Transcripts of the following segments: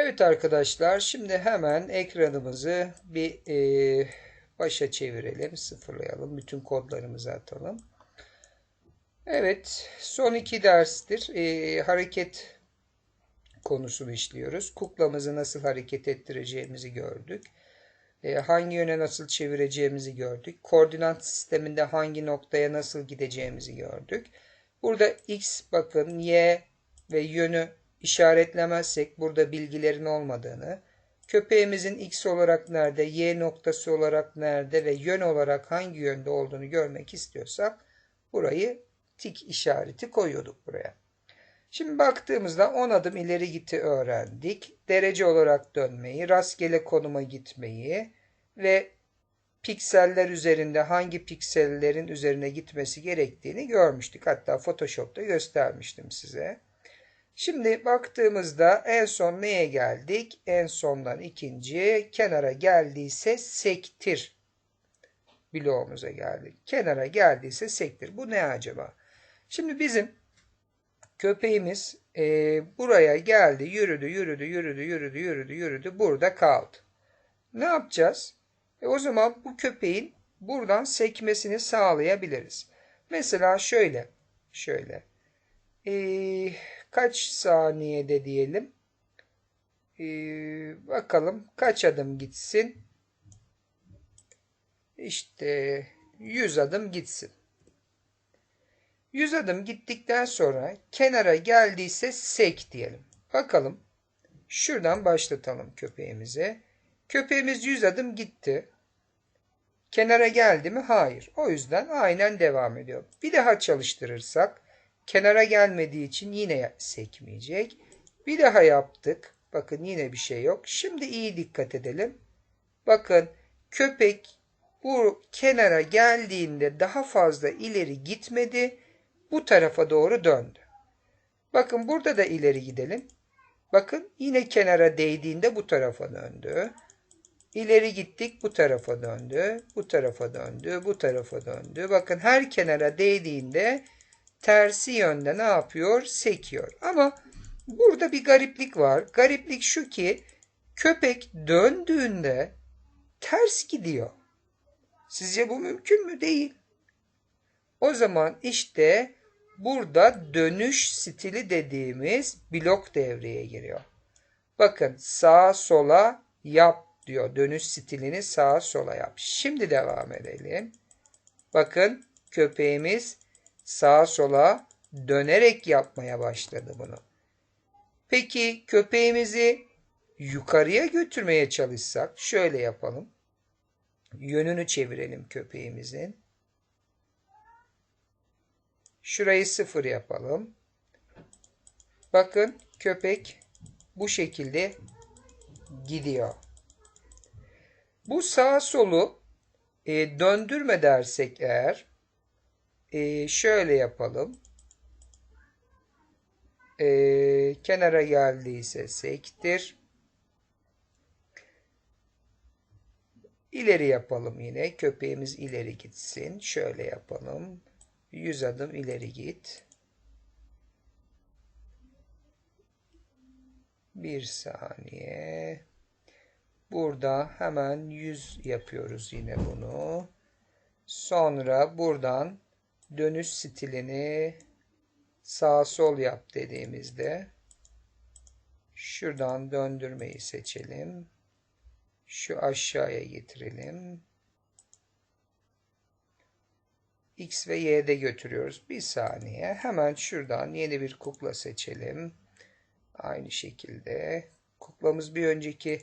Evet arkadaşlar şimdi hemen ekranımızı bir e, başa çevirelim, sıfırlayalım. Bütün kodlarımızı atalım. Evet son iki derstir e, hareket konusunu işliyoruz. Kuklamızı nasıl hareket ettireceğimizi gördük. E, hangi yöne nasıl çevireceğimizi gördük. Koordinat sisteminde hangi noktaya nasıl gideceğimizi gördük. Burada x bakın y ve yönü işaretlemezsek burada bilgilerin olmadığını, köpeğimizin x olarak nerede, y noktası olarak nerede ve yön olarak hangi yönde olduğunu görmek istiyorsak burayı tik işareti koyuyorduk buraya. Şimdi baktığımızda 10 adım ileri gitti öğrendik. Derece olarak dönmeyi, rastgele konuma gitmeyi ve pikseller üzerinde hangi piksellerin üzerine gitmesi gerektiğini görmüştük. Hatta Photoshop'ta göstermiştim size. Şimdi baktığımızda en son neye geldik? En sondan ikinci kenara geldiyse sektir bloğumuza geldik. Kenara geldiyse sektir. Bu ne acaba? Şimdi bizim köpeğimiz e, buraya geldi, yürüdü, yürüdü, yürüdü, yürüdü, yürüdü, yürüdü, burada kaldı. Ne yapacağız? E, o zaman bu köpeğin buradan sekmesini sağlayabiliriz. Mesela şöyle, şöyle. E, kaç saniyede diyelim? E, bakalım kaç adım gitsin? İşte 100 adım gitsin. 100 adım gittikten sonra kenara geldiyse sek diyelim. Bakalım. Şuradan başlatalım köpeğimize. Köpeğimiz 100 adım gitti. Kenara geldi mi? Hayır. O yüzden aynen devam ediyor. Bir daha çalıştırırsak kenara gelmediği için yine sekmeyecek. Bir daha yaptık. Bakın yine bir şey yok. Şimdi iyi dikkat edelim. Bakın köpek bu kenara geldiğinde daha fazla ileri gitmedi bu tarafa doğru döndü. Bakın burada da ileri gidelim. Bakın yine kenara değdiğinde bu tarafa döndü. İleri gittik bu tarafa döndü. Bu tarafa döndü. Bu tarafa döndü. Bakın her kenara değdiğinde tersi yönde ne yapıyor? Sekiyor. Ama burada bir gariplik var. Gariplik şu ki köpek döndüğünde ters gidiyor. Sizce bu mümkün mü? Değil. O zaman işte Burada dönüş stili dediğimiz blok devreye giriyor. Bakın sağa sola yap diyor. Dönüş stilini sağa sola yap. Şimdi devam edelim. Bakın köpeğimiz sağa sola dönerek yapmaya başladı bunu. Peki köpeğimizi yukarıya götürmeye çalışsak şöyle yapalım. Yönünü çevirelim köpeğimizin. Şurayı sıfır yapalım. Bakın köpek bu şekilde gidiyor. Bu sağ solu e, döndürme dersek eğer e, şöyle yapalım. E, kenara geldiyse sektir. İleri yapalım yine. Köpeğimiz ileri gitsin. Şöyle yapalım. 100 adım ileri git. Bir saniye. Burada hemen 100 yapıyoruz yine bunu. Sonra buradan dönüş stilini sağ sol yap dediğimizde şuradan döndürmeyi seçelim. Şu aşağıya getirelim. X ve Y'de götürüyoruz. Bir saniye. Hemen şuradan yeni bir kukla seçelim. Aynı şekilde. Kuklamız bir önceki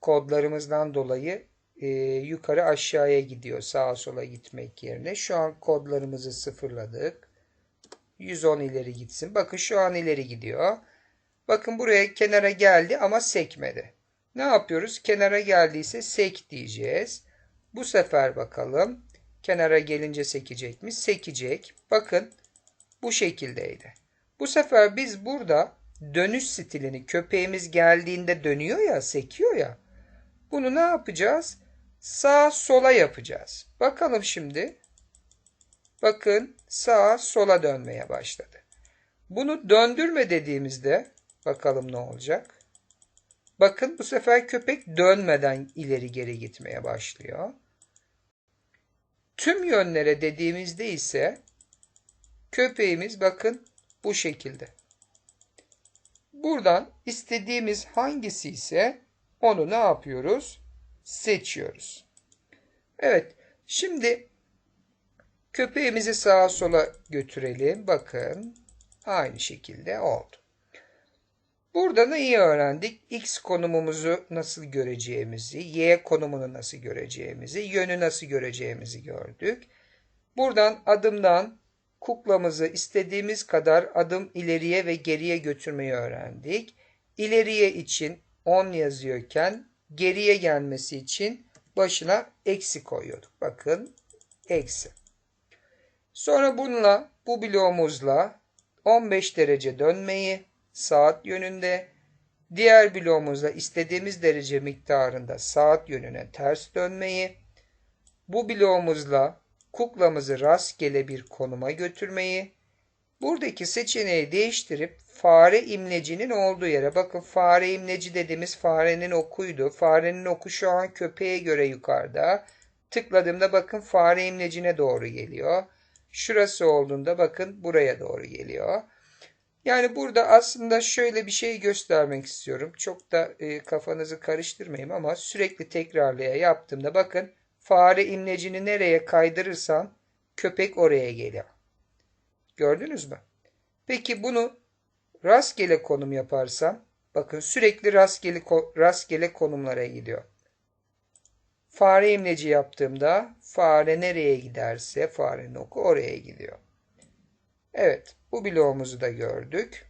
kodlarımızdan dolayı e, yukarı aşağıya gidiyor. Sağa sola gitmek yerine. Şu an kodlarımızı sıfırladık. 110 ileri gitsin. Bakın şu an ileri gidiyor. Bakın buraya kenara geldi ama sekmedi. Ne yapıyoruz? Kenara geldiyse sek diyeceğiz. Bu sefer bakalım. Kenara gelince sekecek mi? Sekecek. Bakın bu şekildeydi. Bu sefer biz burada dönüş stilini köpeğimiz geldiğinde dönüyor ya, sekiyor ya. Bunu ne yapacağız? Sağ sola yapacağız. Bakalım şimdi. Bakın sağa sola dönmeye başladı. Bunu döndürme dediğimizde bakalım ne olacak? Bakın bu sefer köpek dönmeden ileri geri gitmeye başlıyor. Tüm yönlere dediğimizde ise köpeğimiz bakın bu şekilde. Buradan istediğimiz hangisi ise onu ne yapıyoruz? Seçiyoruz. Evet. Şimdi köpeğimizi sağa sola götürelim. Bakın. Aynı şekilde oldu. Burada neyi öğrendik? X konumumuzu nasıl göreceğimizi, Y konumunu nasıl göreceğimizi, yönü nasıl göreceğimizi gördük. Buradan adımdan kuklamızı istediğimiz kadar adım ileriye ve geriye götürmeyi öğrendik. İleriye için 10 yazıyorken geriye gelmesi için başına eksi koyuyorduk. Bakın eksi. Sonra bununla bu bloğumuzla 15 derece dönmeyi saat yönünde, diğer bloğumuzla istediğimiz derece miktarında saat yönüne ters dönmeyi, bu bloğumuzla kuklamızı rastgele bir konuma götürmeyi, buradaki seçeneği değiştirip fare imlecinin olduğu yere bakın fare imleci dediğimiz farenin okuydu. Farenin oku şu an köpeğe göre yukarıda. Tıkladığımda bakın fare imlecine doğru geliyor. Şurası olduğunda bakın buraya doğru geliyor. Yani burada aslında şöyle bir şey göstermek istiyorum. Çok da e, kafanızı karıştırmayayım ama sürekli tekrarlaya yaptığımda bakın fare imlecini nereye kaydırırsan köpek oraya geliyor. Gördünüz mü? Peki bunu rastgele konum yaparsam bakın sürekli rastgele, rastgele konumlara gidiyor. Fare imleci yaptığımda fare nereye giderse farenin oku oraya gidiyor. Evet bu bloğumuzu da gördük.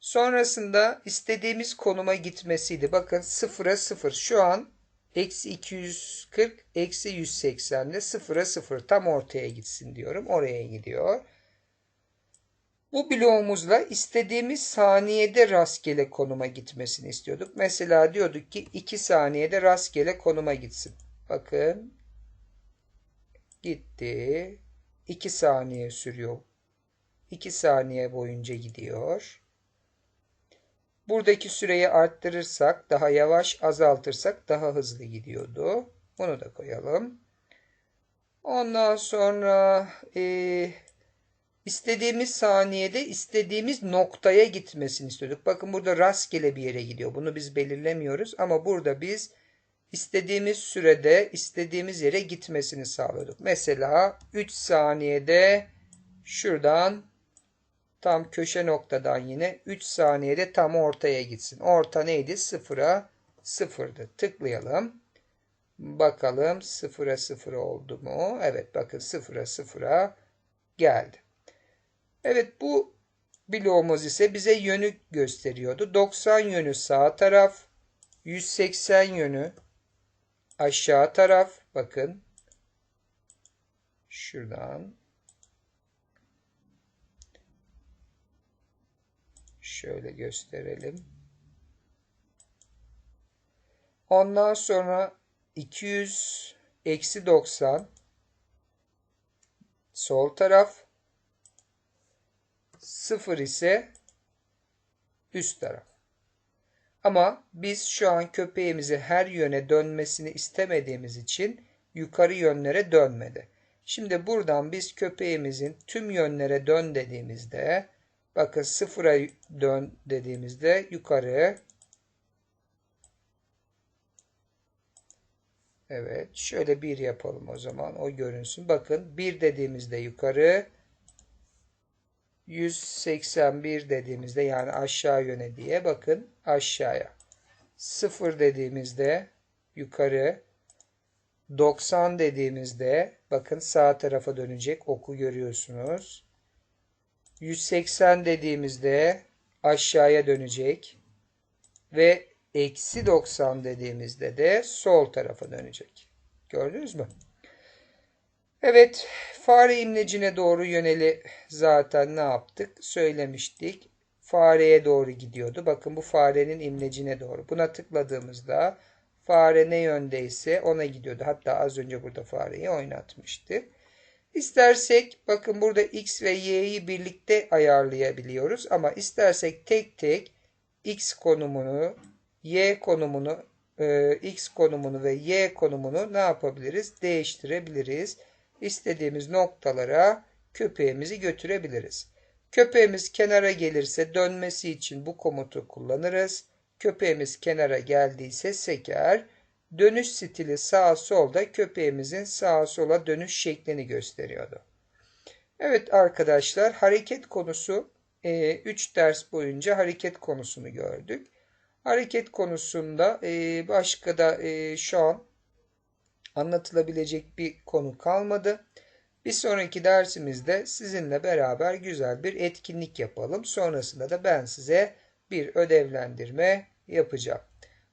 Sonrasında istediğimiz konuma gitmesiydi. Bakın 0'a 0. Şu an eksi 240 eksi 180 ile 0'a 0 tam ortaya gitsin diyorum. Oraya gidiyor. Bu bloğumuzla istediğimiz saniyede rastgele konuma gitmesini istiyorduk. Mesela diyorduk ki 2 saniyede rastgele konuma gitsin. Bakın gitti. 2 saniye sürüyor. 2 saniye boyunca gidiyor. Buradaki süreyi arttırırsak, daha yavaş azaltırsak daha hızlı gidiyordu. Bunu da koyalım. Ondan sonra e, istediğimiz saniyede istediğimiz noktaya gitmesini istiyorduk. Bakın burada rastgele bir yere gidiyor. Bunu biz belirlemiyoruz ama burada biz istediğimiz sürede istediğimiz yere gitmesini sağlıyorduk. Mesela 3 saniyede şuradan tam köşe noktadan yine 3 saniyede tam ortaya gitsin. Orta neydi? 0'a 0'dı. Tıklayalım. Bakalım 0'a 0 oldu mu? Evet bakın 0'a 0'a geldi. Evet bu bloğumuz ise bize yönü gösteriyordu. 90 yönü sağ taraf, 180 yönü aşağı taraf. Bakın şuradan şöyle gösterelim. Ondan sonra 200 eksi 90 sol taraf 0 ise üst taraf. Ama biz şu an köpeğimizi her yöne dönmesini istemediğimiz için yukarı yönlere dönmedi. Şimdi buradan biz köpeğimizin tüm yönlere dön dediğimizde bakın sıfıra dön dediğimizde yukarı Evet şöyle bir yapalım o zaman o görünsün. Bakın bir dediğimizde yukarı 181 dediğimizde yani aşağı yöne diye bakın aşağıya. 0 dediğimizde yukarı 90 dediğimizde bakın sağ tarafa dönecek oku görüyorsunuz. 180 dediğimizde aşağıya dönecek ve eksi 90 dediğimizde de sol tarafa dönecek. Gördünüz mü? Evet, fare imlecine doğru yöneli zaten ne yaptık? Söylemiştik. Fareye doğru gidiyordu. Bakın bu farenin imlecine doğru. Buna tıkladığımızda fare ne yöndeyse ona gidiyordu. Hatta az önce burada fareyi oynatmıştı. İstersek bakın burada x ve y'yi birlikte ayarlayabiliyoruz. Ama istersek tek tek x konumunu y konumunu, e, x konumunu ve y konumunu ne yapabiliriz? Değiştirebiliriz. İstediğimiz noktalara köpeğimizi götürebiliriz. Köpeğimiz kenara gelirse dönmesi için bu komutu kullanırız. Köpeğimiz kenara geldiyse seker. Dönüş stili sağ solda köpeğimizin sağa sola dönüş şeklini gösteriyordu. Evet arkadaşlar hareket konusu 3 e, ders boyunca hareket konusunu gördük. Hareket konusunda e, başka da e, şu an anlatılabilecek bir konu kalmadı. Bir sonraki dersimizde sizinle beraber güzel bir etkinlik yapalım. Sonrasında da ben size bir ödevlendirme yapacağım.